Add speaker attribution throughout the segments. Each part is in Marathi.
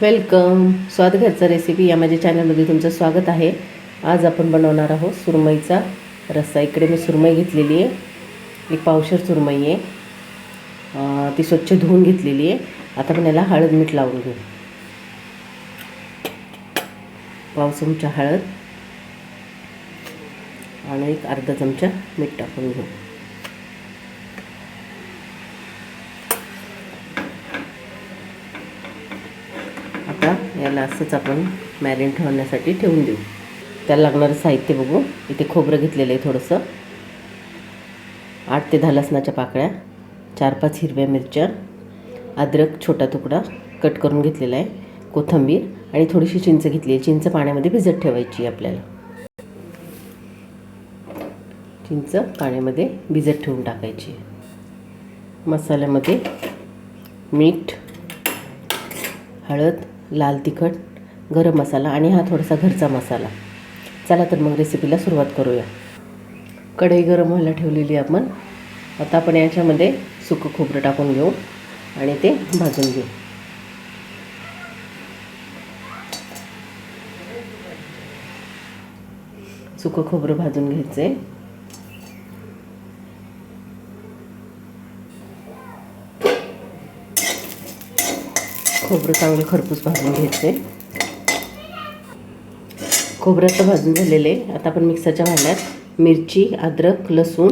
Speaker 1: वेलकम. स्वाद घरचा रेसिपी या माझ्या चॅनलमध्ये तुमचं स्वागत आहे. आज आपण बनवणार आहोत सुरमईचा रस्सा. इकडे मी सुरमई घेतलेली आहे. एक पावशर सुरमई आहे. ती स्वच्छ धुवून घेतलेली आहे. आता आपण याला हळद मीठ लावून घेऊ. पाव चमचा हळद आणि एक अर्धा चमचा मीठ टाकून घेऊ. आता असंच आपण मॅरिनेट होण्यासाठी ठेवून देऊ. त्याला लागणारं साहित्य बघू. इथे खोबरं घेतलेलं आहे थोडंसं. आठ ते दहा लसणाच्या पाकळ्या चार पाच हिरव्या मिरच्या अद्रक छोटा तुकडा कट करून घेतलेला आहे कोथिंबीर आणि थोडीशी चिंच घेतली आहे. चिंच पाण्यामध्ये भिजत ठेवायची आहे आपल्याला. चिंच पाण्यामध्ये भिजत ठेवून टाकायची मसाल्यामध्ये मीठ हळद लाल तिखट गरम मसाला आणि हा थोडासा घरचा मसाला. चला तर मग रेसिपीला सुरुवात करूया. कढई गरम व्हायला ठेवलेली आपण. आता आपण याच्यामध्ये सुकं खोबरं टाकून घेऊ आणि ते भाजून घेऊ. सुकं खोबरं भाजून घ्यायचं आहे खोबरं चांगलं खरपूस भाजून घ्यायचे. खोबरं तर भाजून आहे आता आपण मिक्सरच्या भांड्यात मिरची अद्रक लसूण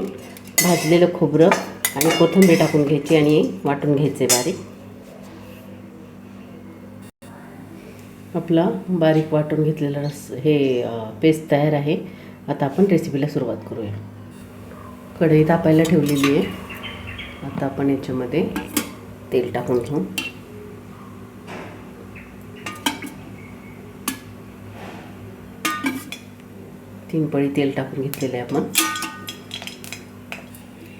Speaker 1: भाजलेलं खोबरं आणि कोथिंबीर टाकून घ्यायची आणि वाटून घ्यायचे बारीक. आपला बारीक वाटून घेतलेला रस हे पेस्ट तयार आहे. आता आपण रेसिपीला सुरुवात करूया. कढई तापायला ठेवलेली आहे. आता आपण याच्यामध्ये तेल टाकून घेऊ. तीन पळी तेल टाकून घेतलेलं आहे आपण.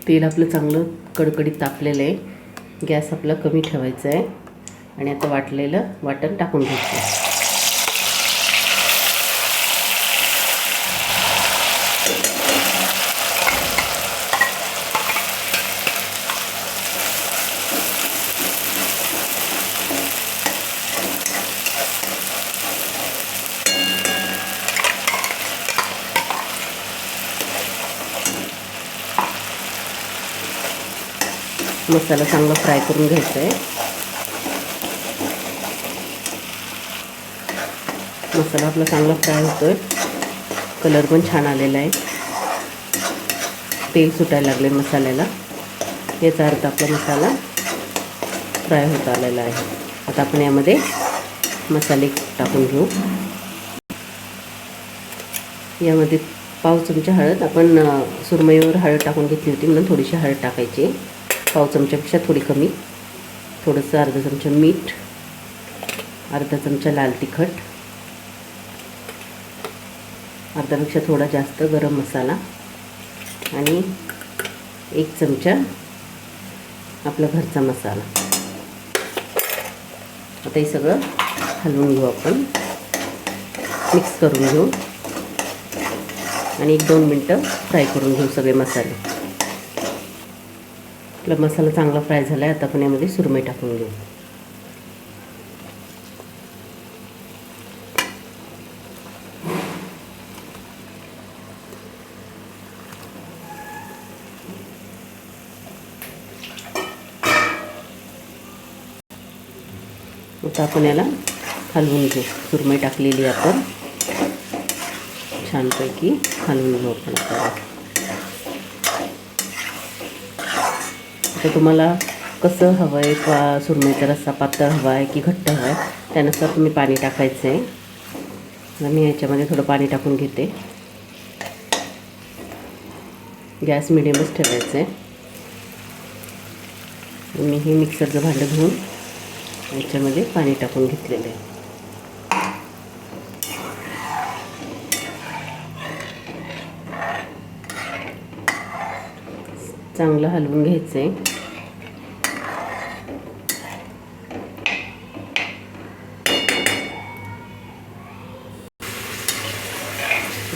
Speaker 1: तेल आपलं चांगलं कडकडीत तापलेलं आहे. गॅस आपला कमी ठेवायचा आहे. आणि आता वाटलेलं वाटण टाकून घ्यायचं मसाला चांगला फ्राय करून घ्यायचा आहे मसाला आपला चांगला फ्राय होतो आहे कलर पण छान आलेला आहे. तेल सुटायला लागले मसाल्याला. याचा अर्थ आपला मसाला फ्राय होत आलेला आहे. आता आपण यामध्ये मसाले टाकून घेऊ. यामध्ये पाव चमचा हळद आपण सुरमईवर हळद टाकून घेतली होती म्हणून थोडीशी हळद टाकायची. पाव चमच्यापेक्षा थोडी कमी. थोडंसं अर्धा चमचा मीठ अर्धा चमचा लाल तिखट अर्धापेक्षा थोडा जास्त गरम मसाला आणि एक चमचा आपला घरचा मसाला. आता हे सगळं हलवून घेऊ आपण. मिक्स करून घेऊ. आणि एक दोन मिनटं फ्राय करून घेऊ सगळे मसाले. आपला मसाला चांगला फ्राय झाला आहे आता आपण यामध्ये सुरमई टाकून घेऊ. आता आपण याला हलवून घेऊ. सुरमई टाकलेली आपण. छानपैकी हलवून घेऊ आपण तर तुम्हाला कसं हवं आहे का सुरमईचा रस्सा पातळ हवा आहे की घट्ट हवा आहे त्यानुसार तुम्ही पाणी टाकायचं. आहे मी याच्यामध्ये थोडं पाणी टाकून घेते. गॅस मिडियमच ठेवायचं. आहे मी हे मिक्सरचं भांडं घेऊन याच्यामध्ये पाणी टाकून घेतलेलं आहे. चांगलं हलवून घ्यायचं आहे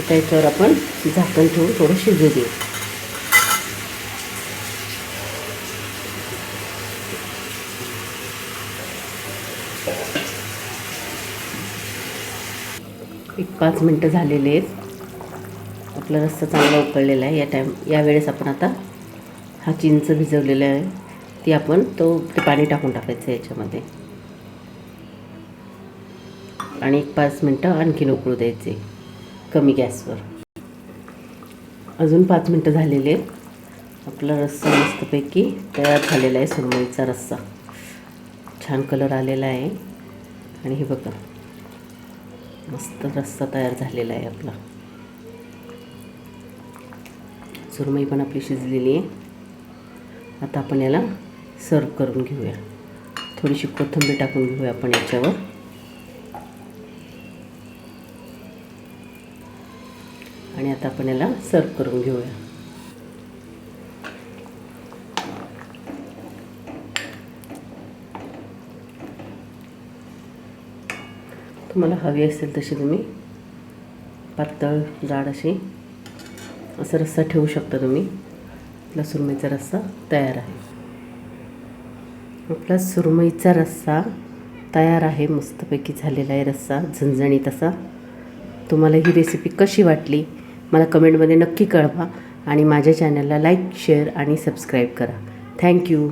Speaker 1: आता याच्यावर आपण झाकण ठेवून थोडं शिजू देऊ. एक पाच मिनटं झालेले आहेत. आपला रस्सा चांगला उकळलेला आहे. या टाईम यावेळेस आपण आता हा चिंच भिजवलेला आहे. ती आपण तो ते पाणी टाकून टाकायचं याच्यामध्ये. आणि एक पाच मिनटं आणखीन उकळू द्यायचे. कमी गॅसवर. अजून पाच मिनटं झालेले आहेत. आपला रस्सा मस्तपैकी तयार झालेला आहे सुरमईचा रस्सा. छान कलर आलेला आहे. आणि हे बघा मस्त रस्सा तयार झालेला आहे आपला. सुरमई पण आपली शिजलेली आहे. आता आपण याला सर्व करून घेऊया. थोडीशी कोथिंबीर टाकून घेऊया आपण याच्यावर. आणि आता आपण याला सर्व करून घेऊया. तुम्हाला हवी असेल तशी तुम्ही पातळ जाड अशी असं रस्सा ठेवू शकता तुम्ही. आपला सुरमईचा रस्सा तयार आहे. आपला सुरमईचा रस्सा तयार आहे. मस्तपैकी झालेला आहे रस्सा झणझणीत असा. तुम्हाला ही रेसिपी कशी वाटली? मला कमेंटमध्ये नक्की कळवा आणि माझ्या चॅनलला लाईक शेअर आणि सबस्क्राईब करा. Thank you